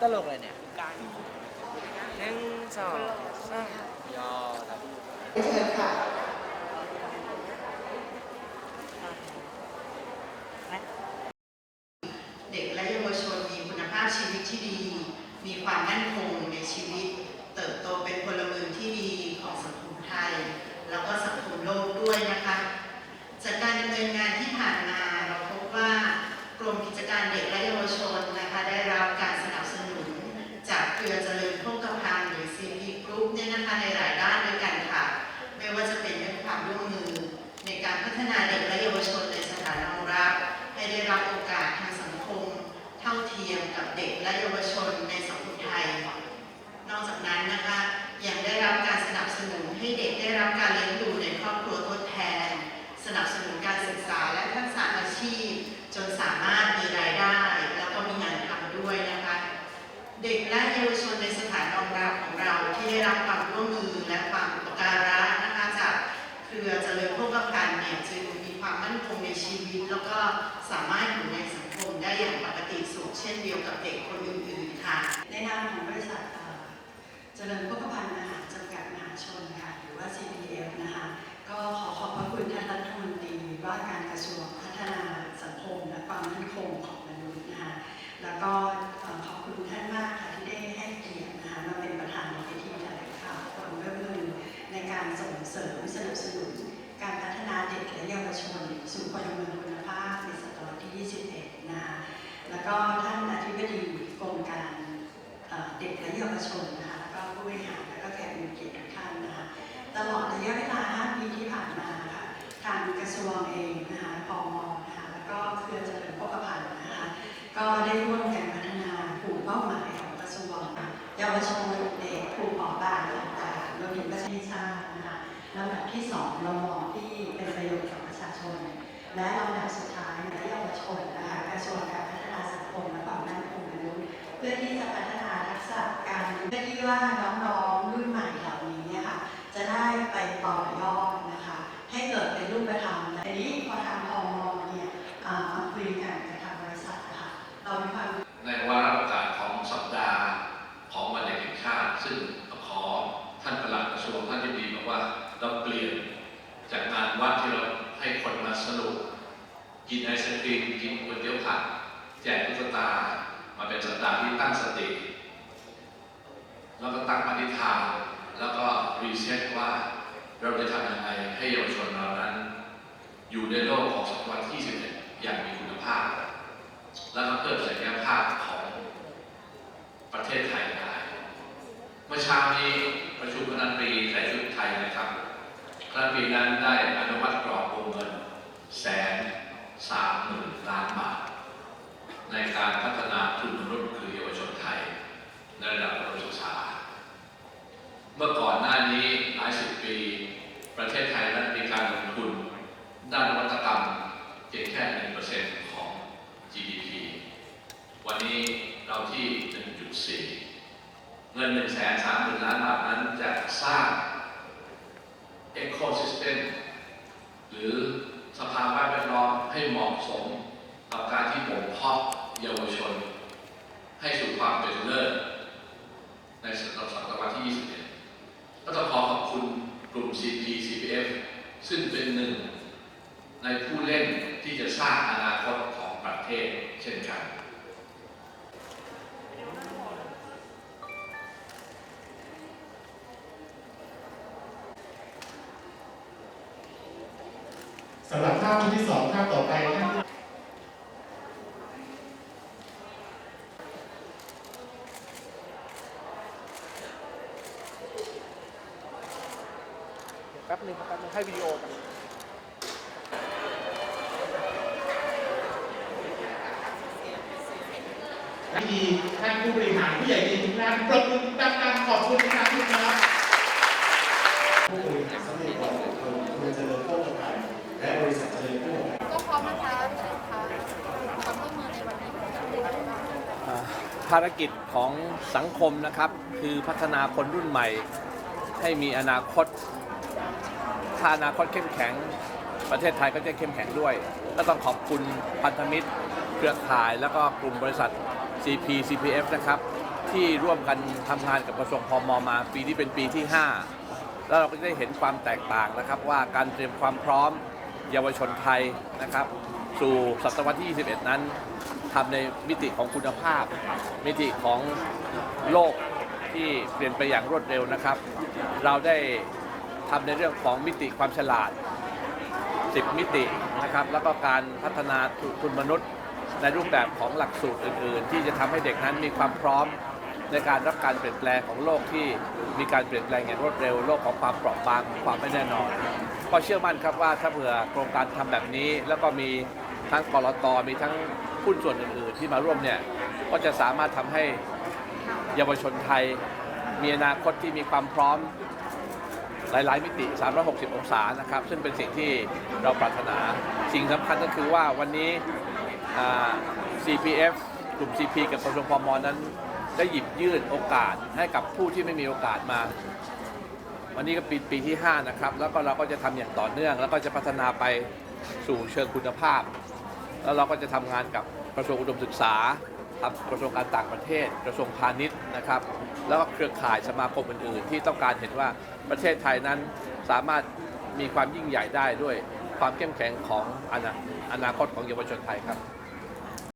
ตลกเลยเนี่ยหนึ่งสองสามย่อครับเชิญค่ะเด็กและเยาวชนมีคุณภาพชีวิตที่ดี มีความมั่นคงในชีวิต เติบโตเป็นพลเมืองที่ดีของสังคมไทย แล้วก็สังคมโลกด้วยนะคะ จากการดำเนินงานที่ผ่านมาเราพบว่ากรมกิจการเด็ก ฒนาเด็กและเยาวชนในสถานรองรับให้ได้รับโอกาสทางสังคม เท่าเทียมกับเด็กและเยาวชนในสังคมไทย นอกจากนั้นนะคะยังได้รับการสนับสนุนให้เด็กได้รับการเลี้ยงดูในครอบครัวทดแทน สนับสนุนการศึกษาและทักษะอาชีพ จนสามารถมีรายได้ แล้วก็มีงานทำด้วยนะคะ เด็กและเยาวชนในสถานรองรับของเราที่ได้รับความร่วมมือและความ วิต แล้วก็สามารถอยู่ในสังคมได้อย่างปกติสุขเช่นเดียวกับเด็กคนอื่นๆค่ะในนาม ก็ท่านอธิบดีกรมการเด็กและเยาวชนนะคะแล้วก็ผู้บริหารและก็แขกผู้มีเกียรติทุกท่านนะคะตลอดระยะเวลา 5 ปีที่ผ่านมาค่ะทางกระทรวงเองนะคะพมนะคะแล้วก็เครือเจริญโภคภัณฑ์นะคะก็ได้ร่วมกันพัฒนากลุ่มเป้าหมายของกระทรวงเยาวชนเด็กกลุ่มเปราะบางต่างๆรวมถึงประชาชาตินะคะลำดับที่สองเรามองที่เป็นประโยชน์กับประชาชน และลำดับสุดท้ายและเยาวชนนะคะกระทรวงการพัฒนาสัง เพื่อที่จะพัฒนาทักษะการเพื่อที่ว่าน้องๆรุ่นใหม่เหล่านี้เนี่ยค่ะจะได้ไปต่อยอดนะคะ ให้เกิดเป็นรูปธรรมและทีนี้พอทางพมเนี่ยอ่ามาคุยกันกับทางบริษัทนะคะเรามีความในวาระโอกาสของสัปดาห์ของวันเด็กแห่งชาติ ซึ่งขอท่านประหลัดกระทรวงท่านที่ดีบอกว่าเราเปลี่ยนจากงานวัดที่เราให้คนมาสนุกกินไอศครีมกินก๋วยเตี๋ยวผัดแจกตุ๊กตา มาเป็นสัปดาห์ที่ตั้งสติ แล้วก็ตั้งปณิธาน แล้วก็รีเซ็ตว่าเราจะทำยังไงให้เยาวชนเรานั้น อยู่ในโลกของศตวรรษที่21อย่างมีคุณภาพ แล้วก็เพิ่มศักยภาพของประเทศไทยได้เมื่อเช้านี้ประชุมคณะตรีใส่ชุดไทยนะครับคณะตรีนั้นได้อนุมัติกรอบวงเงินแสนสามหมื่นล้านบาท ในการพัฒนาทุนรุ่นคือเยาวชนไทย ในระดับประถมศึกษา เมื่อก่อนหน้านี้หลายสิบปี ประเทศไทยนั้นมีการลงทุน ด้านนวัตกรรมเพียงแค่หนึ่งเปอร์เซ็นต์ของ GDP วันนี้เราที่ 1.4 เงิน1 3 0 0 0 0ล้านบาทนั้นจะสร้าง Ecosystem หรือสภาวะแวดล้อมให้เหมาะสมกับการที่บ่มเพาะเยาวชน ให้สู่ความเป็นเลิศในศตวรรษที่ 21 ก็ต้องขอขอบคุณกลุ่ม CP CPF ซึ่งเป็นหนึ่ง ในผู้เล่นที่จะสร้างอนาคตของประเทศเช่นกัน สำหรับภาพชุดที่สองภาพต่อไปท่านแป๊บนึงครับแป๊บนึงให้วิดีโอกันพิธีท่านผู้บริหารผู้ใหญ่ดีทุกท่านปรบมือดังๆขอบคุณนะครับทุกท่าน ภารกิจของสังคมนะครับ คือพัฒนาคนรุ่นใหม่ ให้มีอนาคต ถ้าอนาคตเข้มแข็ง ประเทศไทยก็จะเข้มแข็งด้วย ก็ต้องขอบคุณพันธมิตร เครือข่ายแล้วก็กลุ่มบริษัท CP CPF นะครับ ที่ร่วมกันทำงานกับกระทรวงพมมา ปีนี้เป็นปีที่ 5 แล้วเราก็จะได้เห็นความแตกต่างนะครับ ว่าการเตรียมความพร้อมเยาวชนไทยนะครับ สู่ศตวรรษที่ 21 นั้น ทำในมิติของคุณภาพ มิติของโลกที่เปลี่ยนไปอย่างรวดเร็วนะครับ เราได้ทำในเรื่องของมิติความฉลาด 10 มิตินะครับ แล้วก็การพัฒนาทุนมนุษย์ในรูปแบบของหลักสูตรอื่น ๆ ที่จะทำให้เด็กนั้นมีความพร้อมในการรับการเปลี่ยนแปลงของโลกที่มีการเปลี่ยนแปลงอย่างรวดเร็ว โลกของความเปราะบางความไม่แน่นอน ก็เชื่อมั่นครับว่าถ้าเผื่อโครงการทำแบบนี้ แล้วก็มีทั้งกรตมีทั้ง หุ้นส่วนอื่นๆที่มาร่วมเนี่ยก็จะสามารถทำให้เยาวชนไทย มีอนาคตที่มีความพร้อมหลาย ๆ มิติ 360 องศานะครับ ซึ่งเป็นสิ่งที่เราปรารถนา สิ่งสำคัญก็คือว่าวันนี้ CPF กลุ่ม CP กับกระทรวงพมนั้น ได้หยิบยื่นโอกาสให้กับผู้ที่ไม่มีโอกาสมา วันนี้ก็ปีปีที่ 5 นะครับ แล้วก็เราก็จะทำอย่างต่อเนื่อง แล้วก็จะพัฒนาไปสู่เชิงคุณภาพ แล้วเราก็จะทำงานกับกระทรวงอุดมศึกษาครับกระทรวงการต่างประเทศ กระทรวงพาณิชย์นะครับ แล้วก็เครือข่ายสมาคมอื่นๆ ที่ต้องการเห็นว่าประเทศไทยนั้นสามารถมีความยิ่งใหญ่ได้ด้วยความเข้มแข็งของอนาอนาคตของเยาวชนไทยครับ